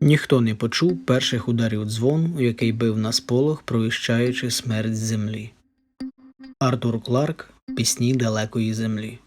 Ніхто не почув перших ударів дзвону, який бив на сполох, провіщаючи смерть землі. Артур Кларк Пісні далекої землі.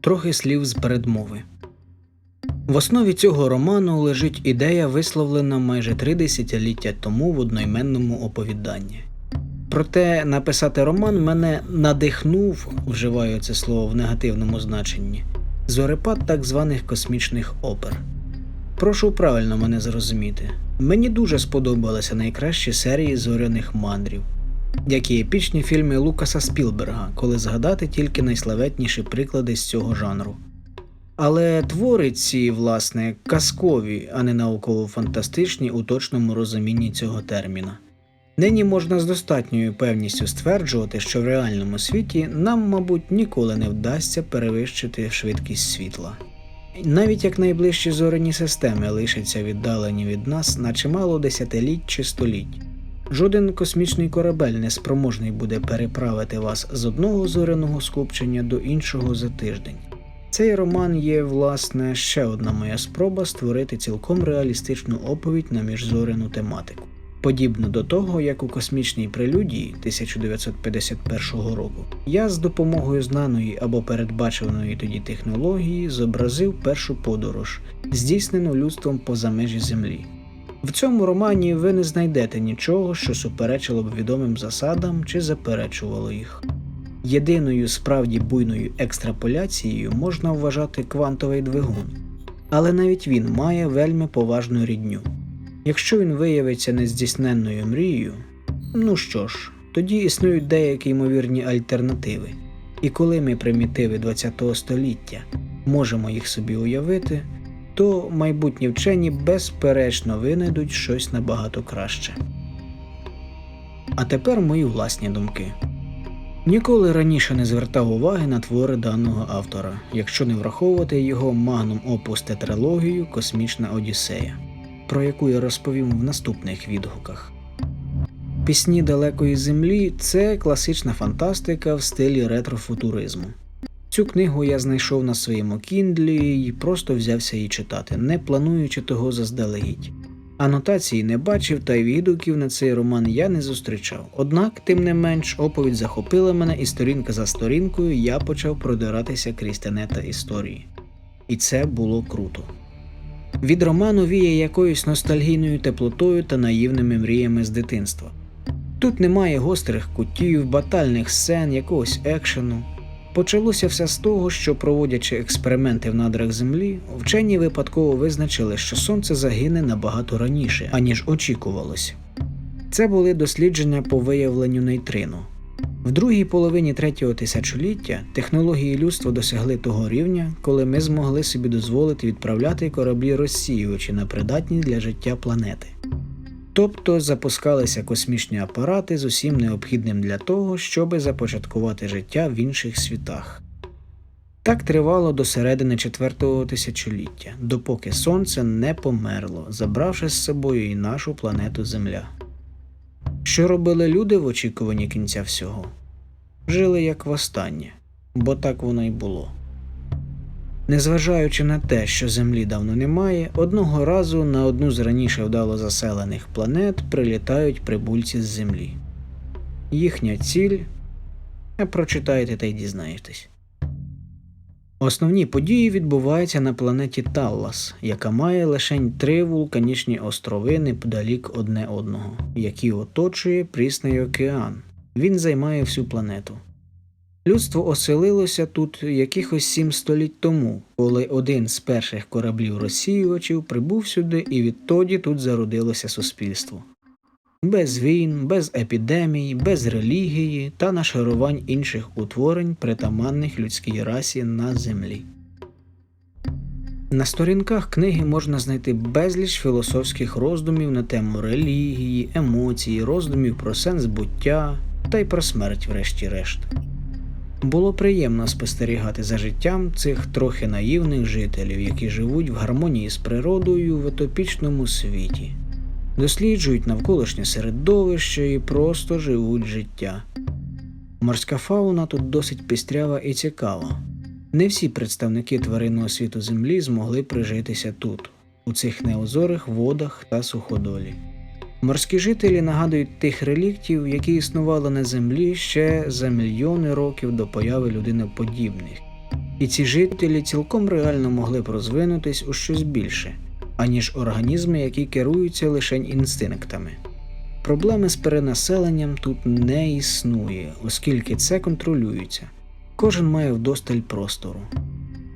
Трохи слів з передмови. В основі цього роману лежить ідея, висловлена майже три десятиліття тому в одноіменному оповіданні. Проте написати роман мене надихнув, вживаю це слово в негативному значенні, зорепад так званих космічних опер. Прошу правильно мене зрозуміти. Мені дуже сподобалися найкращі серії зоряних мандрів, як і епічні фільми Лукаса Спілберга, коли згадати тільки найславетніші приклади з цього жанру. Але твори ці, власне, казкові, а не науково-фантастичні у точному розумінні цього терміна. Нині можна з достатньою певністю стверджувати, що в реальному світі нам, мабуть, ніколи не вдасться перевищити швидкість світла. Навіть як найближчі зоряні системи лишаться віддалені від нас на чимало десятиліть чи століть. Жоден космічний корабель не спроможний буде переправити вас з одного зоряного скупчення до іншого за тиждень. Цей роман є, власне, ще одна моя спроба створити цілком реалістичну оповідь на міжзоряну тематику. Подібно до того, як у космічній прелюдії 1951 року, я з допомогою знаної або передбаченої тоді технології зобразив першу подорож, здійснену людством поза межі Землі. В цьому романі ви не знайдете нічого, що суперечило б відомим засадам чи заперечувало їх. Єдиною справді буйною екстраполяцією можна вважати квантовий двигун, але навіть він має вельми поважну рідню. Якщо він виявиться нездійсненною мрією, ну що ж, тоді існують деякі ймовірні альтернативи, і коли ми примітиви ХХ століття можемо їх собі уявити, то майбутні вчені безперечно винайдуть щось набагато краще. А тепер мої власні думки. Ніколи раніше не звертав уваги на твори даного автора, якщо не враховувати його магнум опус тетралогію Космічна Одіссея, про яку я розповім в наступних відгуках. Пісні далекої землі це класична фантастика в стилі ретрофутуризму. Цю книгу я знайшов на своєму кіндлі і просто взявся її читати, не плануючи того заздалегідь. Анотації не бачив, та й відгуків на цей роман я не зустрічав. Однак, тим не менш, оповідь захопила мене, і сторінка за сторінкою я почав продиратися крізь тенета історії. І це було круто. Від роману віє якоюсь ностальгійною теплотою та наївними мріями з дитинства. Тут немає гострих кутів, батальних сцен, якогось екшену. Почалося все з того, що, проводячи експерименти в надрах Землі, вчені випадково визначили, що сонце загине набагато раніше, аніж очікувалося. Це були дослідження по виявленню нейтрино. В другій половині третього тисячоліття технології людства досягли того рівня, коли ми змогли собі дозволити відправляти кораблі розсіювачі на придатні для життя планети. Тобто запускалися космічні апарати з усім необхідним для того, щоби започаткувати життя в інших світах. Так тривало до середини четвертого тисячоліття, допоки Сонце не померло, забравши з собою і нашу планету Земля. Що робили люди в очікуванні кінця всього? Жили як востаннє, бо так воно й було. Незважаючи на те, що Землі давно немає, одного разу на одну з раніше вдало заселених планет прилітають прибульці з Землі. Їхня ціль прочитайте та й дізнаєтесь. Основні події відбуваються на планеті Таллас, яка має лише три вулканічні острови неподалік одне одного, які оточує прісний океан. Він займає всю планету. Людство оселилося тут якихось сім століть тому, коли один з перших кораблів розсіювачів прибув сюди, і відтоді тут зародилося суспільство. Без війн, без епідемій, без релігії та нашарувань інших утворень, притаманних людській расі на землі. На сторінках книги можна знайти безліч філософських роздумів на тему релігії, емоцій, роздумів про сенс буття та й про смерть, врешті-решт. Було приємно спостерігати за життям цих трохи наївних жителів, які живуть в гармонії з природою в утопічному світі, досліджують навколишнє середовище і просто живуть життя. Морська фауна тут досить пестрява і цікава. Не всі представники тваринного світу Землі змогли прижитися тут. у цих неозорих водах та суходолі. Морські жителі нагадують тих реліктів, які існували на землі ще за мільйони років до появи людиноподібних. І ці жителі цілком реально могли б розвинутись у щось більше, аніж організми, які керуються лише інстинктами. Проблеми з перенаселенням тут не існує, оскільки це контролюється. Кожен має вдосталь простору.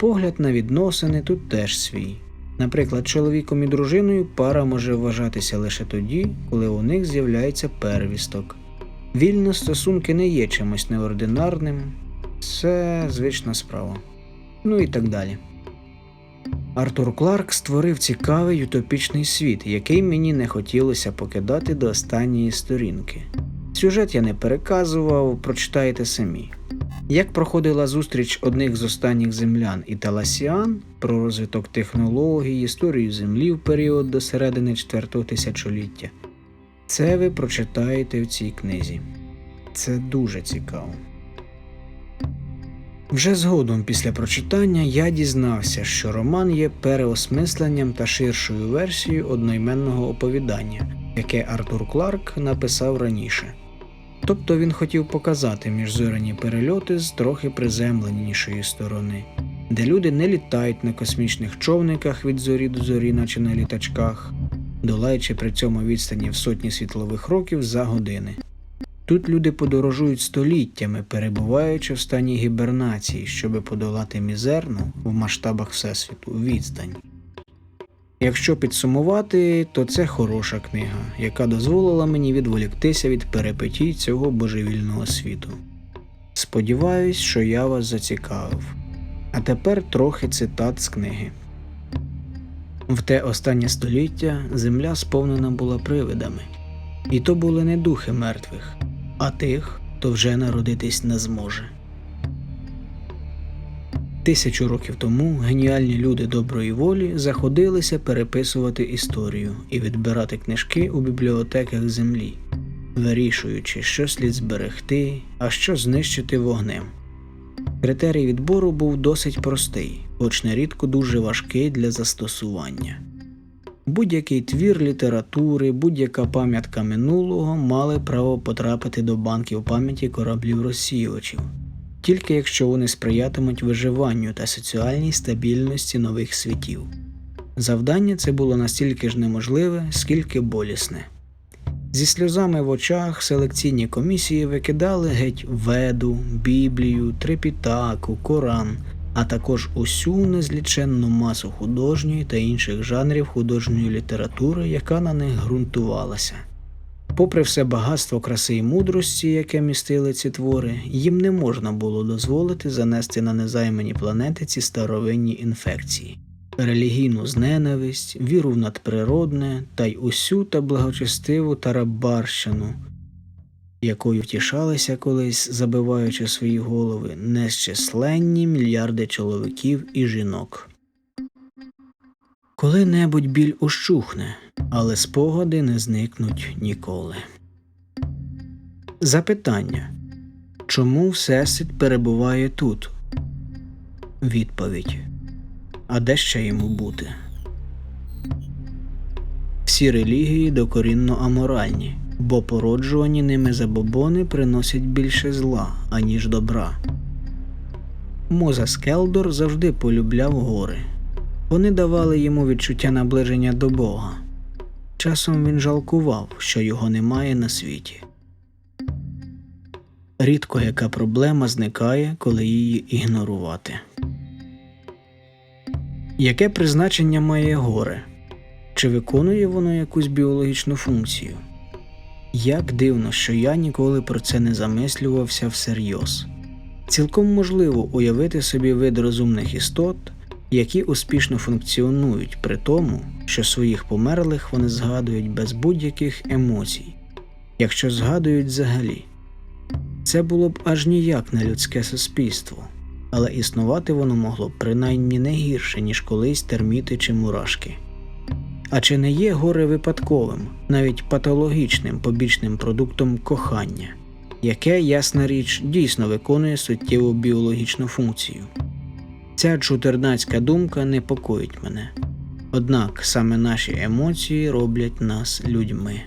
Погляд на відносини тут теж свій. Наприклад, чоловіком і дружиною пара може вважатися лише тоді, коли у них з'являється первісток. Вільно стосунки не є чимось неординарним, це звична справа. Ну і так далі. Артур Кларк створив цікавий утопічний світ, який мені не хотілося покидати до останньої сторінки. Сюжет я не переказував, прочитайте самі. Як проходила зустріч одних з останніх землян і таласіан про розвиток технологій, історію Землі в період до середини четвертого тисячоліття, це ви прочитаєте в цій книзі. Це дуже цікаво. Вже згодом після прочитання я дізнався, що роман є переосмисленням та ширшою версією одноіменного оповідання, яке Артур Кларк написав раніше. Тобто він хотів показати міжзоряні перельоти з трохи приземленішої сторони, де люди не літають на космічних човниках від зорі до зорі, наче на літачках, долаючи при цьому відстані в сотні світлових років за години. Тут люди подорожують століттями, перебуваючи в стані гібернації, щоби подолати мізерну в масштабах Всесвіту відстань. Якщо підсумувати, то це хороша книга, яка дозволила мені відволіктися від перепитій цього божевільного світу. Сподіваюсь, що я вас зацікавив. А тепер трохи цитат з книги. В те останнє століття земля сповнена була привидами, і то були не духи мертвих, а тих, хто вже народитись не зможе. Тисячу років тому геніальні люди доброї волі заходилися переписувати історію і відбирати книжки у бібліотеках землі, вирішуючи, що слід зберегти, а що знищити вогнем. Критерій відбору був досить простий, хоч нерідко дуже важкий для застосування. Будь-який твір літератури, будь-яка пам'ятка минулого мали право потрапити до банків пам'яті кораблів розсіювачів тільки якщо вони сприятимуть виживанню та соціальній стабільності нових світів. Завдання це було настільки ж неможливе, скільки болісне. Зі сльозами в очах селекційні комісії викидали геть веду, Біблію, Трипітаку, Коран, а також усю незліченну масу художньої та інших жанрів художньої літератури, яка на них ґрунтувалася. Попри все багатство краси і мудрості, яке містили ці твори, їм не можна було дозволити занести на незаймані планети ці старовинні інфекції, релігійну зненависть, віру в надприродне та й усю та благочестиву тарабарщину, якою втішалися колись, забиваючи свої голови незчисленні мільярди чоловіків і жінок. Коли-небудь біль ущухне, але спогади не зникнуть ніколи. Запитання Чому Всесвіт перебуває тут? Відповідь А де ще йому бути? Всі релігії докорінно аморальні, бо породжувані ними забобони приносять більше зла, аніж добра. Мозес Келдор завжди полюбляв гори. Вони давали йому відчуття наближення до Бога. Часом він жалкував, що його немає на світі. Рідко яка проблема зникає, коли її ігнорувати. Яке призначення має горе? Чи виконує воно якусь біологічну функцію? Як дивно, що я ніколи про це не замислювався всерйоз. Цілком можливо уявити собі вид розумних істот, які успішно функціонують при тому, що своїх померлих вони згадують без будь-яких емоцій, якщо згадують взагалі. Це було б аж ніяк не людське суспільство, але існувати воно могло б принаймні не гірше, ніж колись терміти чи мурашки. А чи не є горе випадковим, навіть патологічним побічним продуктом кохання, яке, ясна річ, дійсно виконує суттєву біологічну функцію? Ця чутернацька думка непокоїть мене. Однак саме наші емоції роблять нас людьми.